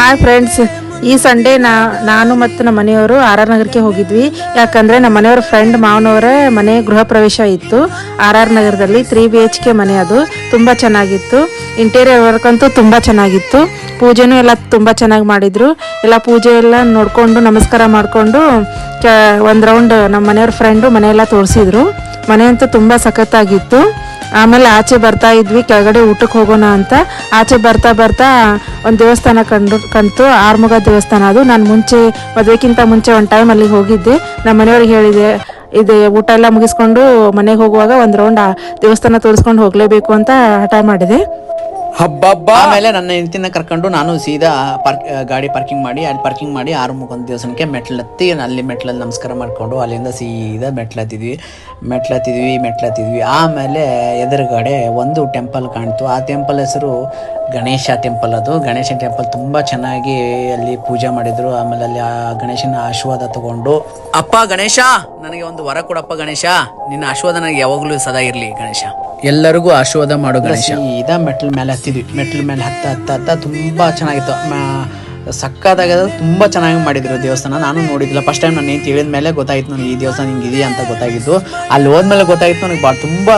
Hi friends ಈ Sunday ನಾ, ನಾನು ಮತ್ತು ನಮ್ಮ ಮನೆಯವರು ಆರ್ ಆರ್ ನಗರಕ್ಕೆ ಹೋಗಿದ್ವಿ. ಯಾಕಂದರೆ ನಮ್ಮ ಮನೆಯವ್ರ ಫ್ರೆಂಡ್ ಮಾವನವರ ಮನೆ ಗೃಹ ಪ್ರವೇಶ ಇತ್ತು. ಆರ್ ಆರ್ ನಗರದಲ್ಲಿ ತ್ರೀ ಬಿ ಎಚ್ ಕೆ ಮನೆ ಅದು. ತುಂಬ ಚೆನ್ನಾಗಿತ್ತು. ಇಂಟೀರಿಯರ್ ವರ್ಕ್ ಅಂತೂ ತುಂಬ ಚೆನ್ನಾಗಿತ್ತು. ಪೂಜೆನೂ ಎಲ್ಲ ತುಂಬ ಚೆನ್ನಾಗಿ ಮಾಡಿದರು. ಎಲ್ಲ ಪೂಜೆ ಎಲ್ಲ ನೋಡಿಕೊಂಡು ನಮಸ್ಕಾರ ಮಾಡಿಕೊಂಡು ಒಂದು ರೌಂಡ್ ನಮ್ಮ ಮನೆಯವ್ರ ಫ್ರೆಂಡು ಮನೆಯೆಲ್ಲ ತೋರಿಸಿದ್ರು. ಮನೆ ಅಂತೂ ತುಂಬ ಸಖತ್ತಾಗಿತ್ತು. ಆಮೇಲೆ ಆಚೆ ಬರ್ತಾ ಇದ್ವಿ, ಕೆಳಗಡೆ ಊಟಕ್ಕೆ ಹೋಗೋಣ ಅಂತ. ಆಚೆ ಬರ್ತಾ ಬರ್ತಾ ಒಂದು ದೇವಸ್ಥಾನ ಕಂಡು ಕಂತು ಆರ್ಮುಗ ದೇವಸ್ಥಾನ. ಅದು ನಾನು ಮುಂಚೆ, ಮದುವೆಕ್ಕಿಂತ ಮುಂಚೆ ಒಂದು ಟೈಮ್ ಅಲ್ಲಿಗೆ ಹೋಗಿದ್ದೆ. ನಮ್ಮ ಮನೆಯವ್ರಿಗೆ ಹೇಳಿದೆ, ಇದು, ಊಟ ಎಲ್ಲ ಮುಗಿಸ್ಕೊಂಡು ಮನೆಗೆ ಹೋಗುವಾಗ ಒಂದು ರೌಂಡ್ ದೇವಸ್ಥಾನ ತೋರಿಸ್ಕೊಂಡು ಹೋಗಲೇಬೇಕು ಅಂತ ಹಠ ಮಾಡಿದೆ. ಆಮೇಲೆ ನನ್ನ ಹೆಂಡತಿನ ಕರ್ಕೊಂಡು ನಾನು ಸೀದಾ ಪಾರ್ಕ್ ಗಾಡಿ ಪಾರ್ಕಿಂಗ್ ಮಾಡಿ, ಅಲ್ಲಿ ಪಾರ್ಕಿಂಗ್ ಮಾಡಿ ಆರು ಮುಖಂದ ದೇವಸ್ಥಾನಕ್ಕೆ ಮೆಟ್ಲತ್ತಿ, ಅಲ್ಲಿ ಮೆಟ್ಲಲ್ಲಿ ನಮಸ್ಕಾರ ಮಾಡಿಕೊಂಡು ಅಲ್ಲಿಂದ ಸೀದಾ ಮೆಟ್ಲತ್ತಿದ್ವಿ. ಮೆಟ್ಲತ್ತಿದ್ವಿ ಮೆಟ್ಲತ್ತಿದ್ವಿ. ಆಮೇಲೆ ಎದುರುಗಡೆ ಒಂದು ಟೆಂಪಲ್ ಕಾಣ್ತು. ಆ ಟೆಂಪಲ್ ಹೆಸರು ಗಣೇಶ ಟೆಂಪಲ್ ಅದು. ಗಣೇಶ ಟೆಂಪಲ್ ತುಂಬ ಚೆನ್ನಾಗಿ ಅಲ್ಲಿ ಪೂಜೆ ಮಾಡಿದ್ರು. ಆಮೇಲೆ ಅಲ್ಲಿ ಆ ಗಣೇಶನ ಆಶೀರ್ವಾದ ತಗೊಂಡು, ಅಪ್ಪ ಗಣೇಶ, ನನಗೆ ಒಂದು ವರ ಕೊಡಪ್ಪ ಗಣೇಶ. ನಿನ್ನ ಆಶೀರ್ವಾದ ನನಗೆ ಯಾವಾಗಲೂ ಸದಾ ಇರಲಿ ಗಣೇಶ. ಎಲ್ಲರಿಗೂ ಆಶೀರ್ವಾದ ಮಾಡೋ ಗಣೇಶ. ಇದ ಮೆಟ್ಲ್ ಮೇಲೆ ಹತ್ತಿದ್ವಿ. ಮೆಟ್ಲ್ ಮೇಲೆ ಹತ್ತ ಹತ್ತ ಹತ್ತ ತುಂಬ ಚೆನ್ನಾಗಿತ್ತು. ಸಕ್ಕದಾಗ ಸಕ್ಕತ್ತಾಗ ತುಂಬ ಚೆನ್ನಾಗಿ ಮಾಡಿದ್ರು ದೇವಸ್ಥಾನ. ನಾನು ನೋಡಿದ್ದಿಲ್ಲ. ಫಸ್ಟ್ ಟೈಮ್ ನಾನು ಏನು ತಿಳಿದ ಮೇಲೆ ಗೊತ್ತಾಯ್ತು ನನಗೆ ಈ ದೇವಸ್ಥಾನ ಹಿಂಗೆ ಇದೆಯಾ ಅಂತ ಗೊತ್ತಾಗಿದ್ದು. ಅಲ್ಲಿ ಹೋದ್ಮೇಲೆ ಗೊತ್ತಾಯ್ತು ನನಗೆ ಬಾ ತುಂಬ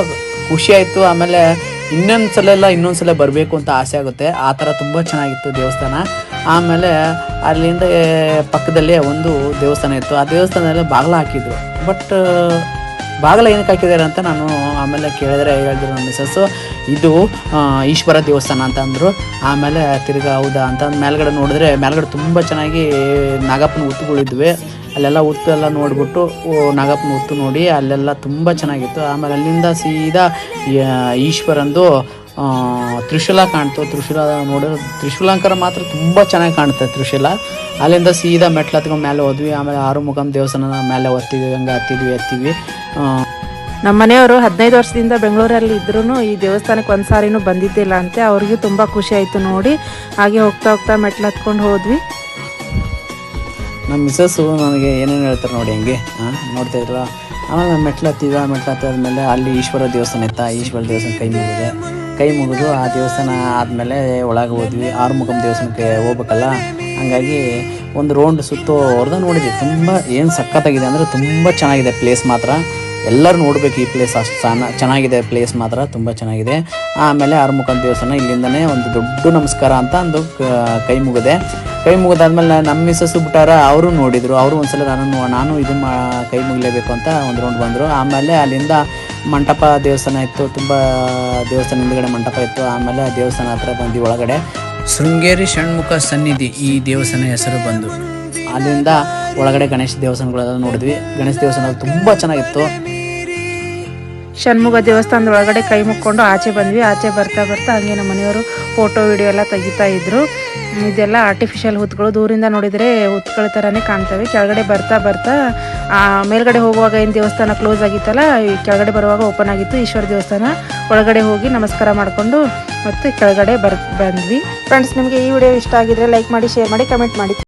ಖುಷಿ ಆಯಿತು. ಆಮೇಲೆ ಇನ್ನೊಂದು ಸಲ ಎಲ್ಲ ಇನ್ನೊಂದು ಸಲ ಬರಬೇಕು ಅಂತ ಆಸೆ ಆಗುತ್ತೆ. ಆ ಥರ ತುಂಬ ಚೆನ್ನಾಗಿತ್ತು ದೇವಸ್ಥಾನ. ಆಮೇಲೆ ಅಲ್ಲಿಂದ ಪಕ್ಕದಲ್ಲೇ ಒಂದು ದೇವಸ್ಥಾನ ಇತ್ತು. ಆ ದೇವಸ್ಥಾನದಲ್ಲಿ ಬಾಗಿಲ ಹಾಕಿದ್ರು. ಬಟ್ ಬಾಗಿಲ ಏನಕ್ಕೆ ಹಾಕಿದ್ದಾರೆ ಅಂತ ನಾನು ಆಮೇಲೆ ಕೇಳಿದ್ರೆ ಹೇಳಿದ್ರು ನಮ್ಮ ಮಿಸಸ್ಸು ಇದು ಈಶ್ವರ ದೇವಸ್ಥಾನ ಅಂತ ಅಂದರು. ಆಮೇಲೆ ತಿರ್ಗಾ ಹೌದಾ ಅಂತ ಮೇಲ್ಗಡೆ ನೋಡಿದ್ರೆ ಮೇಲ್ಗಡೆ ತುಂಬ ಚೆನ್ನಾಗಿ ನಾಗಪ್ಪನ ಹುತ್ತುಗಳಿದ್ವಿ ಅಲ್ಲೆಲ್ಲ ಹುತ್ತು ಎಲ್ಲ ನೋಡಿಬಿಟ್ಟು ನಾಗಪ್ಪನ ಹುತ್ತು ನೋಡಿ ಅಲ್ಲೆಲ್ಲ ತುಂಬ ಚೆನ್ನಾಗಿತ್ತು. ಆಮೇಲೆ ಅಲ್ಲಿಂದ ಸೀದಾ ಈಶ್ವರಂದು ತ್ರಿಶೂಲ ಕಾಣ್ತು. ತ್ರಿಶೂಲ ನೋಡಿದ್ರೆ ತ್ರಿಶೂಲಾಂಕರ ಮಾತ್ರ ತುಂಬ ಚೆನ್ನಾಗಿ ಕಾಣುತ್ತೆ ತ್ರಿಶೂಲ. ಅಲ್ಲಿಂದ ಸೀದಾ ಮೆಟ್ಲು ಹತ್ಕೊಂಡು ಮೇಲೆ ಹೋದ್ವಿ. ಆಮೇಲೆ ಆರು ಮುಖಂ ದೇವಸ್ಥಾನ ಮೇಲೆ ಒತ್ತಿದ್ವಿ ಹಂಗೆ ಹತ್ತಿದ್ವಿ ಹತ್ತಿದ್ವಿ ನಮ್ಮ ಮನೆಯವರು ಹದಿನೈದು ವರ್ಷದಿಂದ ಬೆಂಗಳೂರಲ್ಲಿ ಇದ್ರೂ ಈ ದೇವಸ್ಥಾನಕ್ಕೆ ಒಂದು ಸಾರಿನೂ ಬಂದಿದ್ದಿಲ್ಲ ಅಂತೆ. ಅವ್ರಿಗೂ ತುಂಬ ಖುಷಿ ಆಯಿತು ನೋಡಿ. ಹಾಗೆ ಹೋಗ್ತಾ ಹೋಗ್ತಾ ಮೆಟ್ಲು ಹತ್ಕೊಂಡು ಹೋದ್ವಿ. ನಮ್ಮ ಮಿಸ್ಸಸ್ಸು ನನಗೆ ಏನೇನು ಹೇಳ್ತಾರೆ ನೋಡಿ ಹಂಗೆ ಹಾಂ ನೋಡ್ತಾ ಇದ್ರಲ್ಲ. ಆಮೇಲೆ ಮೆಟ್ಲು ಹತ್ತಿದ್ವಿ ಮೆಟ್ಲು ಹತ್ತಾದ್ಮೇಲೆ ಅಲ್ಲಿ ಈಶ್ವರ ದೇವಸ್ಥಾನ ಇತ್ತ. ಈಶ್ವರ ದೇವಸ್ಥಾನ ಕೈ ಮುಗಿದೆ ಕೈ ಮುಗಿದು ಆ ದೇವಸ್ಥಾನ ಆದಮೇಲೆ ಒಳಗೆ ಹೋದ್ವಿ. ಆರುಮುಖಂ ದೇವಸ್ಥಾನಕ್ಕೆ ಹೋಗ್ಬೇಕಲ್ಲ? ಹಂಗಾಗಿ ಒಂದು ರೌಂಡ್ ಸುತ್ತೋ ಹೊಡೆದ ನೋಡಿದ್ವಿ. ತುಂಬ ಏನು ಸಖತ್ತಾಗಿದೆ ಅಂದರೆ ತುಂಬ ಚೆನ್ನಾಗಿದೆ ಪ್ಲೇಸ್ ಮಾತ್ರ. ಎಲ್ಲರೂ ನೋಡಬೇಕು ಈ ಪ್ಲೇಸ್ ಅಷ್ಟು ಚೆನ್ನ ಚೆನ್ನಾಗಿದೆ ಪ್ಲೇಸ್ ಮಾತ್ರ, ತುಂಬ ಚೆನ್ನಾಗಿದೆ. ಆಮೇಲೆ ಆರುಮುಖಂ ದೇವಸ್ಥಾನ ಇಲ್ಲಿಂದನೇ ಒಂದು ದೊಡ್ಡ ನಮಸ್ಕಾರ ಅಂತ ಒಂದು ಕ- ಮುಗಿದೆ. ಕೈ ಮುಗಿದಾದ್ಮೇಲೆ ನಮ್ಮ ಮಿಸ್ಸಸ್ ಬಿಟ್ಟಾರ, ಅವರು ನೋಡಿದರು. ಅವರು ಒಂದ್ಸಲ ನಾನು ನಾನು ಇದು ಮಾ ಕೈ ಮುಗಿಲೇಬೇಕು ಅಂತ ಒಂದು ರೌಂಡ್ ಬಂದರು. ಆಮೇಲೆ ಅಲ್ಲಿಂದ ಮಂಟಪ ದೇವಸ್ಥಾನ ಇತ್ತು ತುಂಬ ದೇವಸ್ಥಾನ ಹಿಂದ್ಗಡೆ ಮಂಟಪ ಇತ್ತು. ಆಮೇಲೆ ಆ ದೇವಸ್ಥಾನ ಹತ್ರ ಬಂದ್ವಿ ಒಳಗಡೆ. ಶೃಂಗೇರಿ ಷಣ್ಮುಖ ಸನ್ನಿಧಿ ಈ ದೇವಸ್ಥಾನ ಹೆಸರು ಬಂದು. ಅಲ್ಲಿಂದ ಒಳಗಡೆ ಗಣೇಶ ದೇವಸ್ಥಾನಗಳೆಲ್ಲ ನೋಡಿದ್ವಿ. ಗಣೇಶ ದೇವಸ್ಥಾನ ತುಂಬ ಚೆನ್ನಾಗಿತ್ತು. ಷಣ್ಮುಗ ದೇವಸ್ಥಾನದ ಒಳಗಡೆ ಕೈ ಮುಕ್ಕೊಂಡು ಆಚೆ ಬಂದ್ವಿ. ಆಚೆ ಬರ್ತಾ ಬರ್ತಾ ಹಂಗೆ ನಮ್ಮ ಮನೆಯವರು ಫೋಟೋ, ವಿಡಿಯೋ ಎಲ್ಲ ತೆಗಿತಾ ಇದ್ರು. ಇದೆಲ್ಲ ಆರ್ಟಿಫಿಷಿಯಲ್ ಹುತ್ತುಗಳು. ದೂರಿಂದ ನೋಡಿದರೆ ಹುತ್ತುಗಳ ಥರನೇ ಕಾಣ್ತವೆ. ಕೆಳಗಡೆ ಬರ್ತಾ ಬರ್ತಾ ಮೇಲ್ಗಡೆ ಹೋಗುವಾಗ ಏನು ದೇವಸ್ಥಾನ ಕ್ಲೋಸ್ ಆಗಿತ್ತಲ್ಲ ಕೆಳಗಡೆ ಬರುವಾಗ ಓಪನ್ ಆಗಿತ್ತು. ಈಶ್ವರ ದೇವಸ್ಥಾನ. ಒಳಗಡೆ ಹೋಗಿ ನಮಸ್ಕಾರ ಮಾಡಿಕೊಂಡು ಮತ್ತೆ ಕೆಳಗಡೆ ಬರ್, ಬಂದ್ವಿ. ಫ್ರೆಂಡ್ಸ್ ನಿಮಗೆ ಈ ವಿಡಿಯೋ ಇಷ್ಟ ಆಗಿದ್ರೆ ಲೈಕ್ ಮಾಡಿ ಶೇರ್ ಮಾಡಿ ಕಮೆಂಟ್ ಮಾಡಿ.